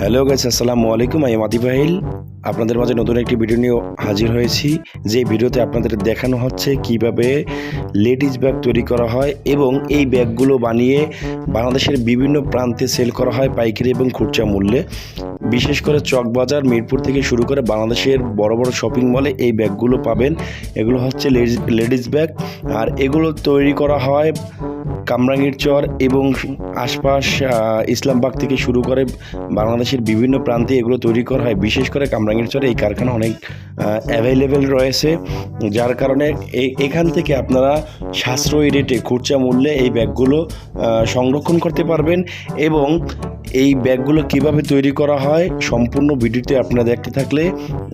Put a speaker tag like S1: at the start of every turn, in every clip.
S1: Hello guys, আসসালামু আলাইকুম। আমি মাদি পাহিল আপনাদের মাঝে নতুন একটি ভিডিও নিয়ে হাজির হয়েছি। যে ভিডিওতে আপনাদের দেখানো হচ্ছে কীভাবে লেডিস ব্যাগ তৈরি করা হয় এবং এই ব্যাগগুলো বানিয়ে বাংলাদেশের বিভিন্ন প্রান্তে সেল করা হয় পাইকারি এবং খুচরা মূল্যে। বিশেষ করে চকবাজার, মিরপুর থেকে শুরু করে বাংলাদেশের বড় বড় শপিং মলে এই ব্যাগগুলো পাবেন। এগুলো হচ্ছে লেডিস ব্যাগ। আর এগুলো তৈরি করা হয় কামরাঙ্গীর চর এবং আশপাশ ইসলামবাগ থেকে শুরু করে বাংলাদেশের বিভিন্ন প্রান্তে এগুলো তৈরি করা হয়। বিশেষ করে কামরাঙ্গীর চরে এই কারখানা অনেক অ্যাভেলেবেল রয়েছে, যার কারণে এখান থেকে আপনারা সাশ্রয়ী রেটে খুচরা মূল্যে এই ব্যাগগুলো সংরক্ষণ করতে পারবেন এবং এই ব্যাগগুলো কীভাবে তৈরি করা হয় সম্পূর্ণ ভিডিওতে আপনারা দেখতে থাকলে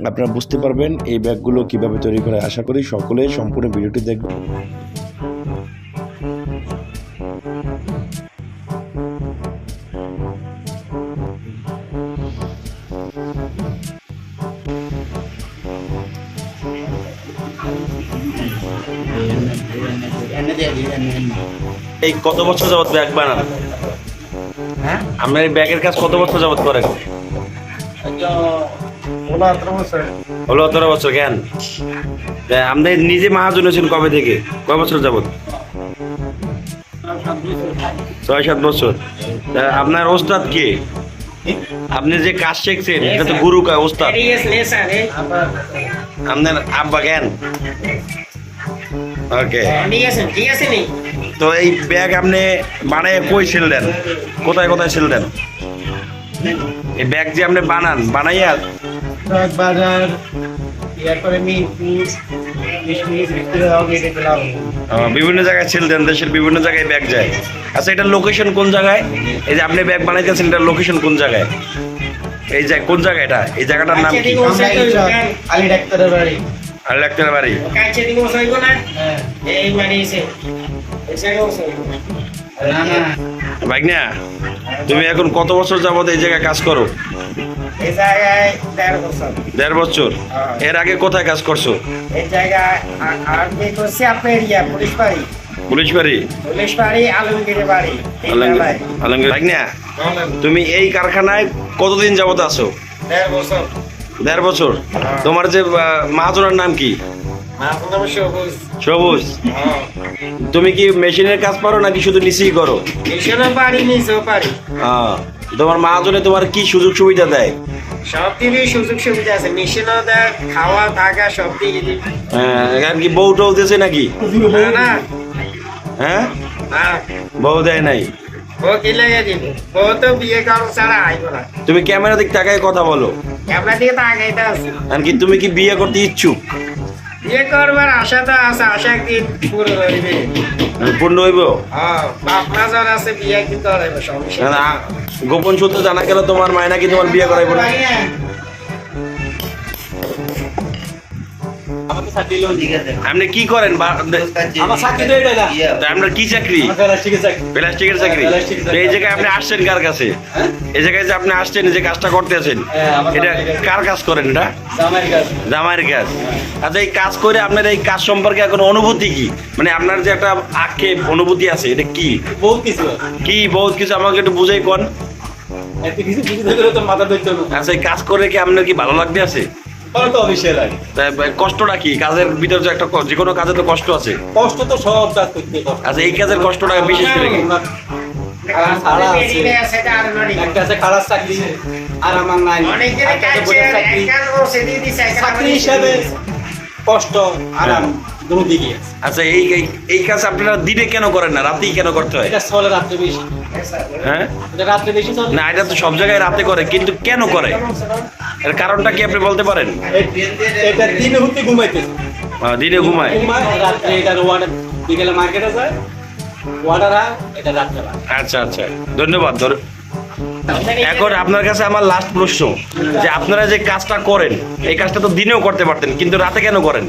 S1: আপনারা বুঝতে পারবেন এই ব্যাগগুলো কীভাবে তৈরি করা। হয় আশা করি সকলে সম্পূর্ণ ভিডিওটি দেখবেন। এই কত বছর যাবত ব্যাগ বানান?
S2: হ্যাঁ?
S1: আপনার এই ব্যাগের কাজ কত বছর যাবত করেন? হলো আঠারো বছর কেন আপনি নিজে মহাজন হয়েছেন কবে থেকে? কয় বছর যাবত ছয় সাত বছর। আপনার ওস্তাদ কে? আপনি যে কাজ শিখছেন এটা তো গুরু কা ওস্তাদ। আপনার আব্বা কেন ওকে তো এই ব্যাগ আপনি বানায় কই সেল কোথায় কোথায় সেল দেন? এই ব্যাগ যে আপনি বানান বানাইয়া
S2: বাজার
S1: বিভিন্ন জায়গায় সেল দেন দেশের বিভিন্ন জায়গায় ব্যাগ যায়। আচ্ছা এটার লোকেশন কোন জায়গায়? এই যে আপনি ব্যাগ বানাইতেছেন এটার লোকেশন কোন জায়গায়? এই যে কোন জায়গা এটা? এই জায়গাটার নাম কি?
S2: আলী ডাক্তারের বাড়ি।
S1: আর ডাক্তার বাড়ি?
S2: হ্যাঁ। না না।
S1: ভাগনা তুমি এখন কত বছর যাবত এই জায়গায় কাজ করো?
S2: এই জায়গায় দেড় বছর।
S1: দেড় বছর?
S2: হ্যাঁ।
S1: এর আগে কোথায় কাজ করছ?
S2: এই জায়গায় আর কি করছি পুলিশ বাড়ি।
S1: পুলিশ বাড়ি?
S2: আলমগীরের বাড়ি
S1: আলমগীর আলমগীর ভাগনা তুমি এই কারখানায় কতদিন যাবত আছো?
S2: দেড় বছর।
S1: দেড় বছর। তোমার যে আহ, মাহাজনের নাম কি?
S2: সবুজ। হ্যাঁ।
S1: তুমি কি মেশিনের কাজ পারো নাকি শুধু নিচেই করো?
S2: পারি
S1: আহ, তোমার মাহাজনে তোমার কি সুযোগ সুবিধা দেয়?
S2: সব দিকেই সুযোগ সুবিধা আছে। মিশনও দেয় খাওয়া থাকা সব দিকে
S1: হ্যাঁ, কি বউ টৌ দিয়েছে নাকি?
S2: না
S1: হ্যাঁ? বউ দেয় নাই?
S2: ও কি লেগে দিবে? ও তো বিয়ে করো ছাড়া আইব না।
S1: তুমি ক্যামেরা দিক তাকায় কথা বলো।
S2: ক্যামেরা দিকে তো আগাইতে আছে।
S1: কি তুমি কি বিয়ে করতে ইচ্ছুক?
S2: বিয়ে করবার আশা তো আছে আশা কি পুরো হইবে।
S1: পূর্ণ হইব?
S2: হ্যাঁ বাপ আছে বিয়ে কি করাইবে সমস্যা
S1: না, গোপন সূত্র জানা গেল তোমার মায় নাকি তোমার বিয়ে করাইব না? আপনি কি করেন? বা-
S3: আমার চাকরি তো এটা না।
S1: তা আপনার কি চাকরি?
S3: প্লাস্টিকের চাকরি।
S1: তো এই জায়গায় আপনি আসছেন কার কাছে? এই জায়গায় যে আপনি আসছেন যে কাজটা করতে আছেন
S3: হ্যাঁ,
S1: এটা কার কাজ করেন এটা?
S3: জামাইয়ের
S1: কাজ। আচ্ছা এই কাজ করে আপনার এই কাজ সম্পর্কে এখন অনুভূতি কি? মানে আপনার যে একটা আক্ষেপ অনুভূতি আছে এটা কি?
S3: বহুত কিছু
S1: কি বহুত কিছু আমাকে একটু বুঝাই কোন। আচ্ছা এই কাজ করে কি আপনার কি ভালো লাগতে আছে?
S3: তো অবশ্যই লাগে
S1: কষ্টটা কি? কাজের ভিতরে একটা যে কোনো কাজে তো কষ্ট আছে।
S3: কষ্ট তো সব কাজ করতে
S1: আচ্ছা এই কাজের কষ্টটা বিশেষ করে কি?
S3: কষ্ট আরাম দুটো
S1: আচ্ছা এই এই- এই কাজ আপনারা দিনে কেন করেন না? রাতেই কেন করতে হয়?
S3: এটা চলে রাত্রে বেশি।
S1: হ্যাঁ? না এটা তো সব জায়গায় রাতে করে কিন্তু কেন করে? এর কারণটা কি আপনি বলতে পারেন?
S3: এটা দিনে হতে ঘুমাইতেছে।
S1: দিনে ঘুমায়?
S3: ঘুমায়। রাত্রে এটা ওয়াটার বিকেলে মার্কেটে যায় ওয়াটার এটা রাত্রে
S1: আচ্ছা আচ্ছা। ধন্যবাদ। এখন আপনার কাছে আমার লাস্ট প্রশ্ন যে আপনারা যে কাজটা করেন এই কাজটা তো দিনেও করতে পারতেন কিন্তু রাতে কেন করেন?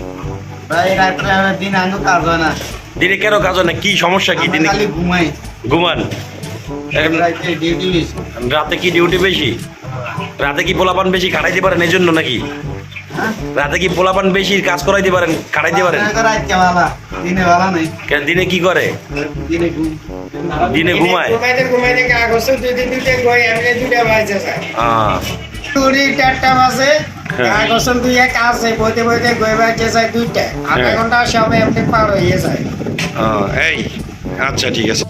S2: দিন আঙ্গু কাজ হয় না।
S1: দিনে কেন কাজ হয় না? কি সমস্যা কি দিনে?
S2: ঘুমাই।
S1: ঘুমান।
S2: রাতে
S1: কি ডিউটি বেশি? রাতে কি পোলাপান বেশি খাটাইতে পারেন এই জন্য নাকি?
S2: হ্যাঁ?
S1: রাতে কি পোলাপান বেশি কাজ করাইতে পারেন খাটাইতে পারেন? কেন দিনে কি করে?
S2: দিনে
S1: ঘুমায়?
S2: ঘুমাইতে ঘুমাইতে কাগজ দুই দুইটা গই এমনি দুইটা বাজে যায়
S1: আহ,
S2: চুরি চারটা বাজে
S1: হ্যাঁ।
S2: কাগজ দুই বইতে বইতে গই বাজে যায় দুইটা। আধা
S1: হ্যাঁ।
S2: ঘণ্টা সব এমনি পার হয়ে যায়।
S1: আহ, এই আচ্ছা ঠিক আছে।